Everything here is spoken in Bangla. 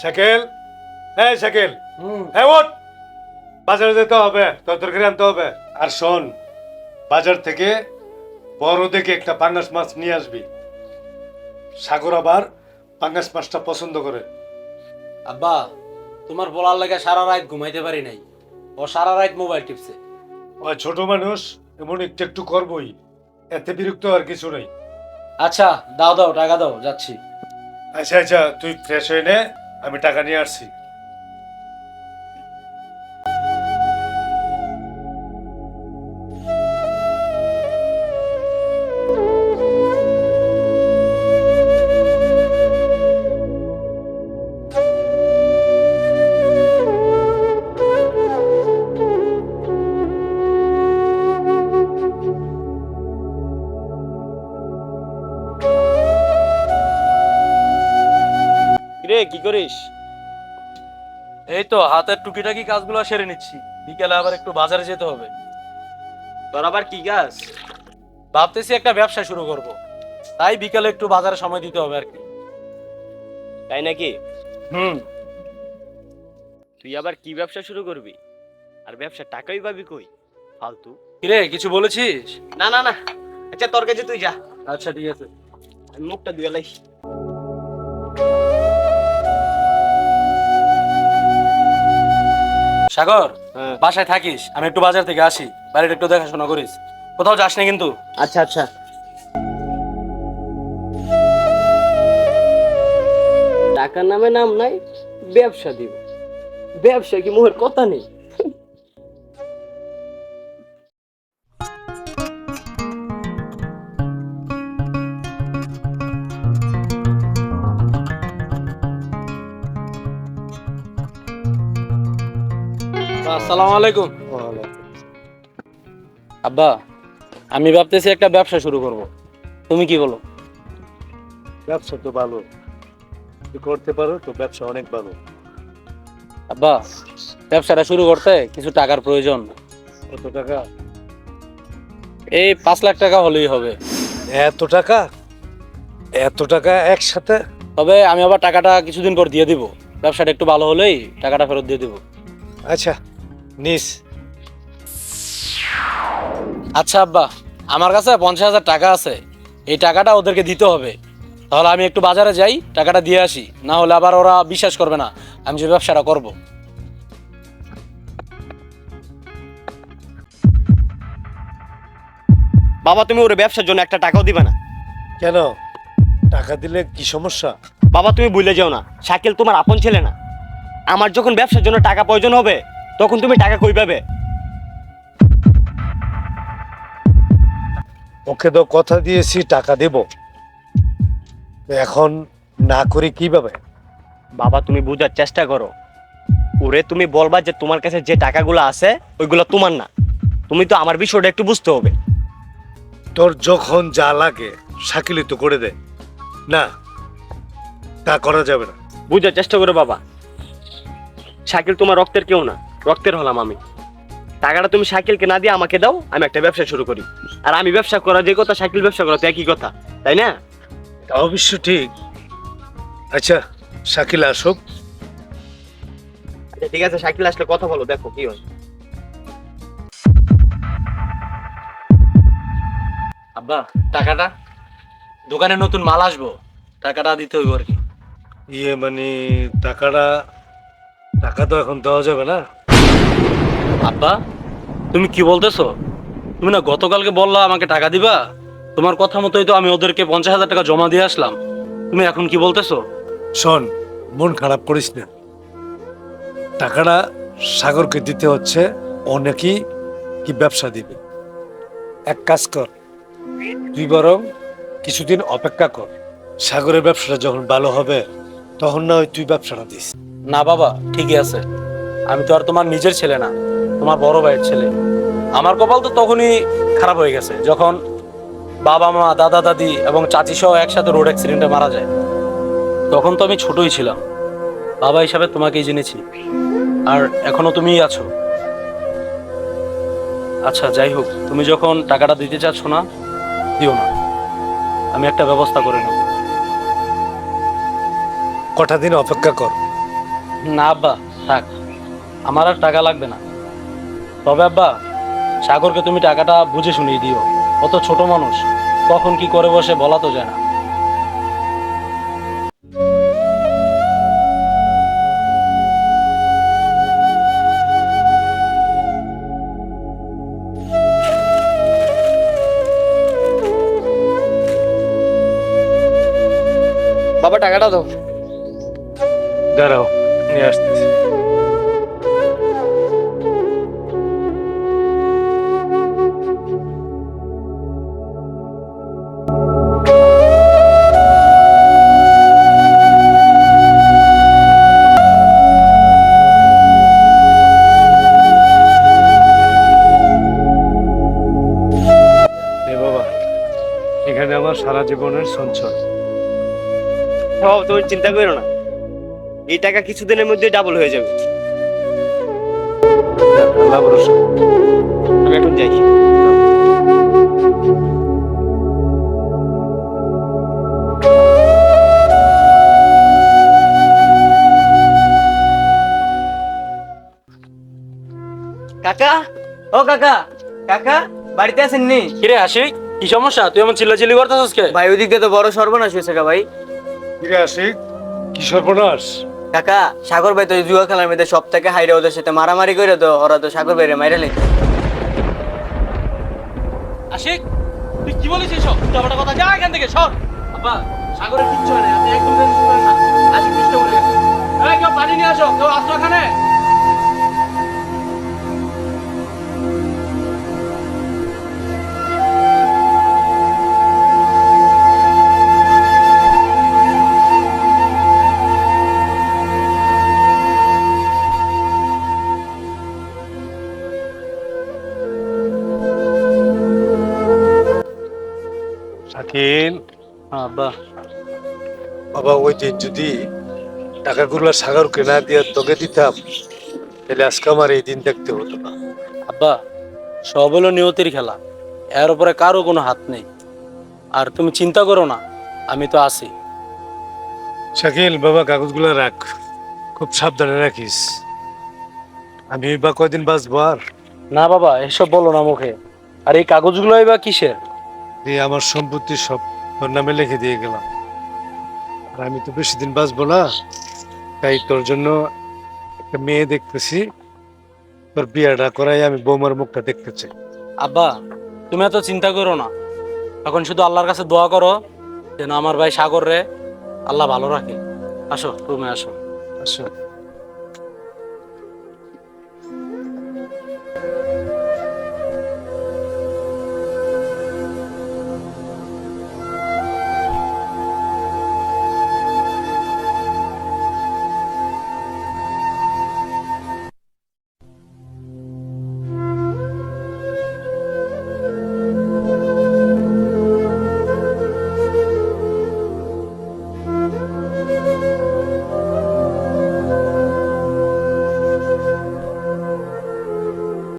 শাকিল হ্যাঁ শাকিল। হ্যাঁ ওঠ বাজারে যেতে হবে তোর তরকারি আনতে হবে। আর শোন বাজার থেকে বড় দেখে একটা পাঙ্গাস মাছ নিয়ে আসবি। সাগর আবার পাঙ্গাস মাছটা পছন্দ করে। আব্বা তোমার বলার লাগে সারা রাত ঘুমাইতে পারি নাই। ও সারা রাত মোবাইল টিপছে। ওই ছোট মানুষ এমন একটু একটু করবই। এতে বিরক্ত আর কিছু নেই। আচ্ছা দাও দাও টাকা দাও যাচ্ছি। আচ্ছা আচ্ছা তুই ফ্রেশ হয়ে নে আমি টাকা নিয়ে আসছি। কি করিস? এই তো হাতের টুকিটাকি কাজগুলো সেরে নিচ্ছি। বিকেলে আবার একটু বাজারে যেতে হবে। তোর আবার কি গাছ ভাবতেছি একটা ব্যবসা শুরু করব। তাই বিকেলে একটু বাজারে সময় দিতে হবে আর কি। তাই নাকি? হুম। তুই আবার কি ব্যবসা শুরু করবি? আর ব্যবসা টাকাই পাবি কই? ফালতু। কিরে কিছু বলেছিস? না না না। আচ্ছা তোর কাছে তুই যা। আচ্ছা ঠিক আছে। আমি মুখটা ধুয়ে লাই। সাগর হ্যাঁ। বাসায় থাকিস আমি একটু বাজার থেকে আসি বাড়িটা একটু দেখাশোনা করিস। কোথাও যাস না কিন্তু? আচ্ছা আচ্ছা। টাকার নামে নাম নাই ব্যবসা দিব। ব্যবসা কি মোহের কথা নেই? আসসালামু আলাইকুম। আব্বা আমি ভাবতেছি একটা ব্যবসা শুরু করব। তুমি কি বলো? ব্যবসা তো ভালো। তুই করতে পারো তো ব্যবসা অনেক ভালো। আব্বা ব্যবসাটা শুরু করতে কিছু টাকার প্রয়োজন। কত টাকা? এই পাঁচ লাখ টাকা হলেই হবে। এত টাকা? এত টাকা একসাথে? তবে আমি আবার টাকাটা কিছুদিন পর দিয়ে দিব। ব্যবসাটা একটু ভালো হলেই টাকাটা ফেরত দিয়ে দিব। আচ্ছা। নিস। আচ্ছা আব্বা আমার কাছে পঞ্চাশ হাজার টাকা আছে। এই টাকাটা ওদেরকে দিতে হবে। তাহলে আমি একটু বাজারে যাই টাকাটা দিয়ে আসি। না হলে আবার ওরা বিশ্বাস করবে না আমি যে ব্যবসাটা করব। বাবা তুমি ওর ব্যবসার জন্য একটা টাকাও দিবে না। কেন? টাকা দিলে কি সমস্যা? বাবা তুমি ভুলে যাও না। শাকিল তোমার আপন ছেলে না। আমার যখন ব্যবসার জন্য টাকা প্রয়োজন হবে তখন তুমি টাকা কই পাবে? ওকে তো কথা দিয়েছি টাকা দেব। এখন না করে কীভাবে বাবা তুমি বোঝার চেষ্টা করো। ওরে তুমি বলবা যে তোমার কাছে যে টাকাগুলো আছে ওইগুলো তোমার না। তুমি তো আমার বিষয়টা একটু বুঝতে হবে। তোর যখন যা লাগে শাকিলি তো করে দে। না তা করা যাবে না। বুঝার চেষ্টা করো বাবা। শাকিল তোমার রক্তের কেউ না। রক্তের হলাম আমি। টাকাটা তুমি সাইকেলকে না দিয়ে আমাকে দাও আমি একটা ব্যবসা শুরু করি। আর আমি ব্যবসা করা যে কথা সাইকেল ব্যবসা করা তো একই কথা তাই না? তা অবশ্য ঠিক। আচ্ছা শাকিল আসুক। আচ্ছা ঠিক আছে শাকিল আসলে কথা বলো দেখো কি হয়। আব্বা টাকাটা? দোকানে নতুন মাল আসব টাকাটা দিতে হইব আর কি। ইয়ে মানে টাকাটা টাকা তো এখন দেওয়া যাবে না। আব্বা তুমি কি বলতেছো? তুমি না গতকালকে বললা আমাকে টাকা দিবা? তোমার কথা মতোই তো আমি ওদেরকে পঞ্চাশ হাজার টাকা জমা দিয়ে আসলাম। তুমি এখন কি বলতেছো? শোন মন খারাপ করিস না। টাকাটা সাগরকে দিতে হচ্ছে অনেকেই কি ব্যবসা দিবে। এক কাজ কর তুই বরং কিছুদিন অপেক্ষা কর। সাগরের ব্যবসাটা যখন ভালো হবে তখন না হয় তুই ব্যবসাটা দিস। না বাবা ঠিকই আছে। আমি তো আর তোমার নিজের ছেলে না তোমার বড় ভাইয়ের ছেলে। আমার কপাল তো তখনই খারাপ হয়ে গেছে যখন বাবা মা দাদা দাদি এবং চাচি সহ একসাথে রোড অ্যাক্সিডেন্টে মারা যায়। তখন তো আমি ছোটই ছিলাম বাবা হিসাবে তোমাকেই জেনেছি আর এখনও তুমিই আছো। আচ্ছা যাই হোক তুমি যখন টাকাটা দিতে চাচ্ছ না দিও না। আমি একটা ব্যবস্থা করে নেব। কটা দিন অপেক্ষা কর। না আব্বা থাক। আমার আর টাকা লাগবে না। তবে আব্বা সাগরকে তুমি টাকাটা বুঝে শুনিয়ে দিও। অত ছোট মানুষ কখন কি করে বসে বলা তো যায় না। বাবা টাকাটা দাও। দাঁড়াও নিয়ে আসতেছি। এখানে আমার সারা জীবনের সঞ্চয়। বাবা তুমি চিন্তা করো না। এই টাকা কিছুদিনের মধ্যে ডাবল হয়ে যাবে। আল্লাহ ভরসা। আমি এখন যাই। কাকা? ও কাকা কাকা বাড়িতে আছেন নি? কিরে আসি কি সমস্যা? তুই এমন চিল্লাচিল্লি করতেছিস কে ভাই ওদিকে তো বড় সর্বনাশ হয়েছে কা ভাই। ফিরে আসি? কি সর্বনাশ? কাকা সাগর ভাই তো এই জুয়া খেলার মধ্যে সব থেকে হাইরে ওদের সাথে মারামারি করে তো ওরা তো সাগর ভাইরে মাইরে লে আশিক তুই কি বলিস এসব? উল্টাপাল্টা কথা যা এখান থেকে সর। আব্বা সাগরের কিচ্ছু হয় না আপনি একদম টেনশন করেন না আশিক দুষ্ট বলে গেছে। এই কেউ পানি নিয়ে আসো কেউ আসো এখানে? হ্যাঁ আব্বা। বাবা ওই দিন যদি টাকাগুলো সাগরকে না দিয়ে তোকে দিতাম তাহলে আজকে আমার এই দিন দেখতে হতো না। আব্বা সব হলো নিয়তির খেলা। এর উপরে কারও কোনো হাত নেই। আর তুমি চিন্তা করো না আমি তো আছি। শাকিল বাবা কাগজগুলো রাখ। খুব সাবধানে রাখিস। আমি বা কয়দিন বাঁচবো আর? না বাবা এসব বলো না মুখে। আর এই কাগজগুলোই বা কিসের? এই আমার সম্পত্তি সব তোর নামে লিখে দিয়ে গেলাম। আর আমি তো বেশি দিন বাঁচবো না তাই তোর জন্য একটা মেয়ে দেখতেছি। তোর বিয়েটা করাই আমি বৌমার মুখটা দেখতে চাই। আব্বা তুমি এত চিন্তা করো না। এখন শুধু আল্লাহর কাছে দোয়া করো যেন আমার ভাই সাগর রে আল্লাহ ভালো রাখে। আসো রুমে আসো। আসো।